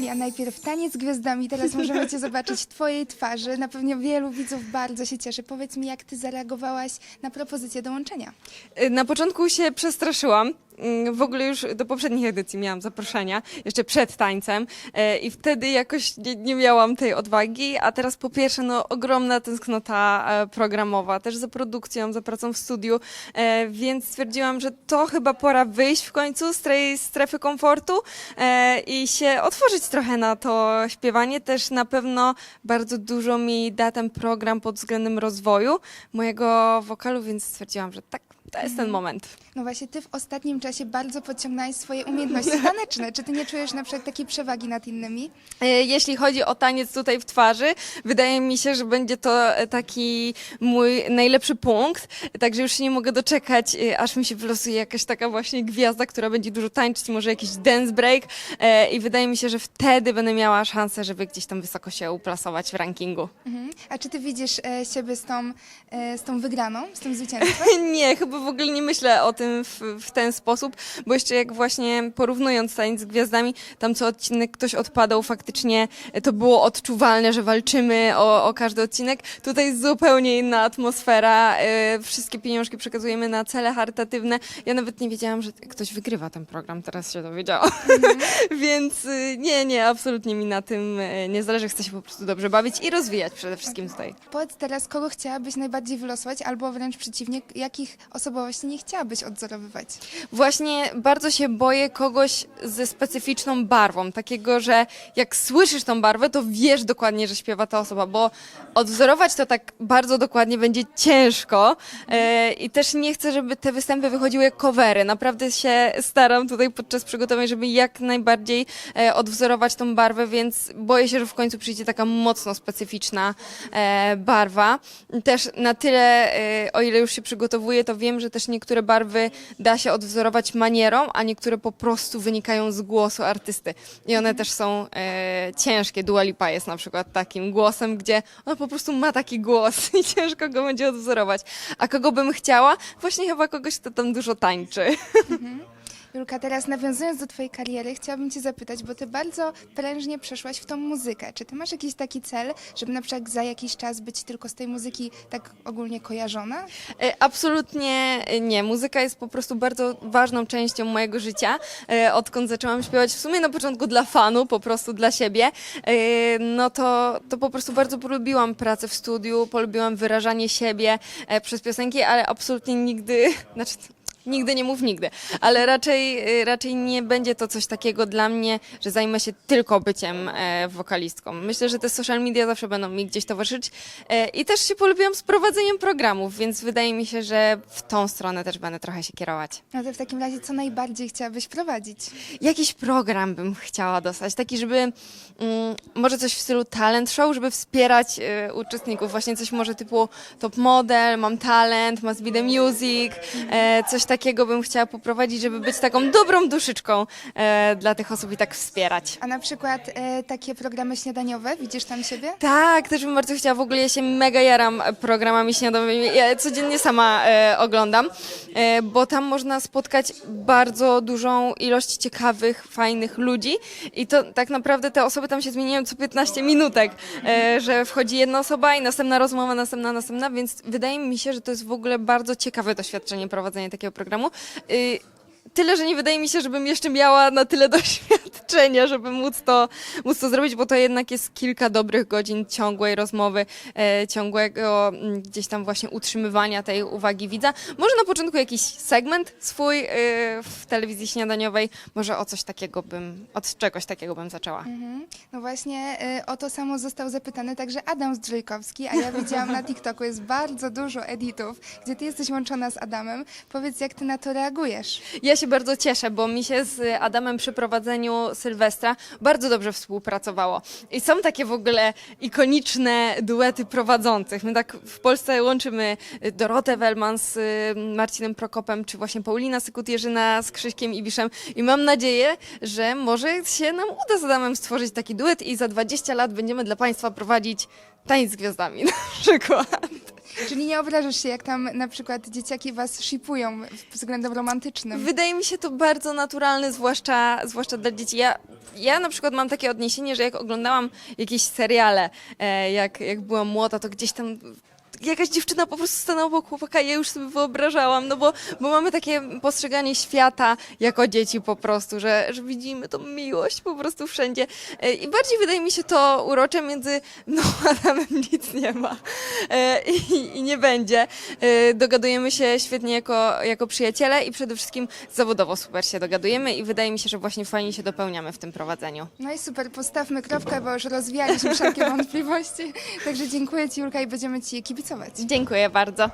Julia, najpierw taniec z gwiazdami, teraz możemy Cię zobaczyć w Twojej twarzy. Na pewno wielu widzów bardzo się cieszy. Powiedz mi, jak Ty zareagowałaś na propozycję dołączenia? Na początku się przestraszyłam. Mm, W ogóle już do poprzednich edycji miałam zaproszenia, jeszcze przed tańcem e, i wtedy jakoś nie, nie miałam tej odwagi, a teraz po pierwsze no ogromna tęsknota e, programowa, też za produkcją, za pracą w studiu, e, więc stwierdziłam, że to chyba pora wyjść w końcu z tej strefy komfortu i się otworzyć trochę na to śpiewanie. Też na pewno bardzo dużo mi da ten program pod względem rozwoju mojego wokalu, więc stwierdziłam, że tak, to jest ten moment. No właśnie, Ty w ostatnim czasie bardzo podciągnęłaś swoje umiejętności taneczne. Czy Ty nie czujesz na przykład takiej przewagi nad innymi? E, Jeśli chodzi o taniec tutaj w twarzy, wydaje mi się, że będzie to e, taki mój najlepszy punkt, także już się nie mogę doczekać, e, aż mi się wylosuje jakaś taka właśnie gwiazda, która będzie dużo tańczyć, może jakiś dance break e, i wydaje mi się, że wtedy będę miała szansę, żeby gdzieś tam wysoko się uplasować w rankingu. Mhm. A czy Ty widzisz e, siebie z tą, e, z tą wygraną, z tym zwycięstwem? Nie, chyba w ogóle nie myślę o tym w, w ten sposób, bo jeszcze jak właśnie porównując taniec z gwiazdami, tam co odcinek ktoś odpadał, faktycznie to było odczuwalne, że walczymy o, o każdy odcinek. Tutaj zupełnie inna atmosfera, e, wszystkie pieniążki przekazujemy na cele charytatywne. Ja nawet nie wiedziałam, że ktoś wygrywa ten program, teraz się dowiedziałam. Więc y, nie, nie, absolutnie mi na tym e, nie zależy, chcę się po prostu dobrze bawić i rozwijać przede wszystkim tutaj. Powiedz teraz, kogo chciałabyś najbardziej wylosować, albo wręcz przeciwnie, jakich osobowości nie chciałabyś odzorowywać? Właśnie bardzo się boję kogoś ze specyficzną barwą, takiego, że jak słyszysz tą barwę, to wiesz dokładnie, że śpiewa ta osoba, bo odwzorować to tak bardzo dokładnie będzie ciężko e, i też nie chcę, żeby te występy wychodziły jak covery. Naprawdę się staram tutaj podczas przygotowań, żeby jak najbardziej e, odwzorować tą barwę, więc boję się, że w końcu przyjdzie taka mocno specyficzna e, barwa. Też na tyle, o ile już się przygotowuję, to wiem, że też niektóre barwy da się odwzorować manierą, a niektóre po prostu wynikają z głosu artysty. I one też są e, ciężkie. Dua Lipa jest na przykład takim głosem, gdzie ona po prostu ma taki głos i ciężko go będzie odwzorować. A kogo bym chciała? Właśnie chyba kogoś, kto tam dużo tańczy. Julka, teraz nawiązując do Twojej kariery, chciałabym Cię zapytać, bo Ty bardzo prężnie przeszłaś w tą muzykę. Czy Ty masz jakiś taki cel, żeby na przykład za jakiś czas być tylko z tej muzyki tak ogólnie kojarzona? E, Absolutnie nie. Muzyka jest po prostu bardzo ważną częścią mojego życia. E, Odkąd zaczęłam śpiewać, w sumie na początku dla fanu, po prostu dla siebie, e, no to, to po prostu bardzo polubiłam pracę w studiu, polubiłam wyrażanie siebie przez piosenki, ale absolutnie nigdy, znaczy Nigdy nie mów nigdy, ale raczej, y, raczej nie będzie to coś takiego dla mnie, że zajmę się tylko byciem e, wokalistką. Myślę, że te social media zawsze będą mi gdzieś towarzyszyć e, i też się polubiłam z prowadzeniem programów, więc wydaje mi się, że w tą stronę też będę trochę się kierować. No to w takim razie, co najbardziej chciałabyś prowadzić? Jakiś program bym chciała dostać, taki, żeby mm, może coś w stylu talent show, żeby wspierać e, uczestników, właśnie coś może typu top model, mam talent, must be the music, e, coś takiego bym chciała poprowadzić, żeby być taką dobrą duszyczką e, dla tych osób i tak wspierać. A na przykład e, takie programy śniadaniowe, widzisz tam siebie? Tak, też bym bardzo chciała. W ogóle ja się mega jaram programami śniadaniowymi. Ja codziennie sama e, oglądam, e, bo tam można spotkać bardzo dużą ilość ciekawych, fajnych ludzi i to tak naprawdę te osoby tam się zmieniają co 15 minutek, e, że wchodzi jedna osoba i następna rozmowa, następna, następna, więc wydaje mi się, że to jest w ogóle bardzo ciekawe doświadczenie prowadzenia takiego programu. Y, Tyle, że nie wydaje mi się, żebym jeszcze miała na tyle doświadczenia, żeby móc to, móc to zrobić, bo to jednak jest kilka dobrych godzin ciągłej rozmowy, e, ciągłego mm, gdzieś tam właśnie utrzymywania tej uwagi widza. Może na początku jakiś segment swój e, w telewizji śniadaniowej, może o coś takiego bym, od czegoś takiego bym zaczęła. Mhm. No właśnie e, o to samo został zapytany także Adam Zdrzejkowski, a ja widziałam na TikToku jest bardzo dużo editów, gdzie ty jesteś łączona z Adamem. Powiedz, jak ty na to reagujesz? Ja się bardzo cieszę, bo mi się z Adamem przy prowadzeniu Sylwestra bardzo dobrze współpracowało. I są takie w ogóle ikoniczne duety prowadzących. My tak w Polsce łączymy Dorotę Wellman z y, Marcinem Prokopem, czy właśnie Paulina Sykut-Jerzyna z Krzyśkiem Ibiszem. I mam nadzieję, że może się nam uda z Adamem stworzyć taki duet i za 20 lat będziemy dla Państwa prowadzić Tańc z Gwiazdami na przykład. Czyli nie obrażasz się, jak tam na przykład dzieciaki was shipują względem romantycznym? Wydaje mi się to bardzo naturalne, zwłaszcza, zwłaszcza dla dzieci. Ja ja na przykład mam takie odniesienie, że jak oglądałam jakieś seriale, e, jak, jak byłam młoda, to gdzieś tam jakaś dziewczyna po prostu stanęła obok chłopaka, ja już sobie wyobrażałam, no bo, bo mamy takie postrzeganie świata jako dzieci po prostu, że, że widzimy tą miłość po prostu wszędzie. E, I bardziej wydaje mi się to urocze między no Adamem nic nie ma e, i, i nie będzie. E, Dogadujemy się świetnie jako, jako przyjaciele i przede wszystkim zawodowo super się dogadujemy i wydaje mi się, że właśnie fajnie się dopełniamy w tym prowadzeniu. No i super, postawmy kropkę, bo już rozwialiśmy wszelkie wątpliwości. Także dziękuję Ci Julka i będziemy Ci kibicować. Dziękuję bardzo.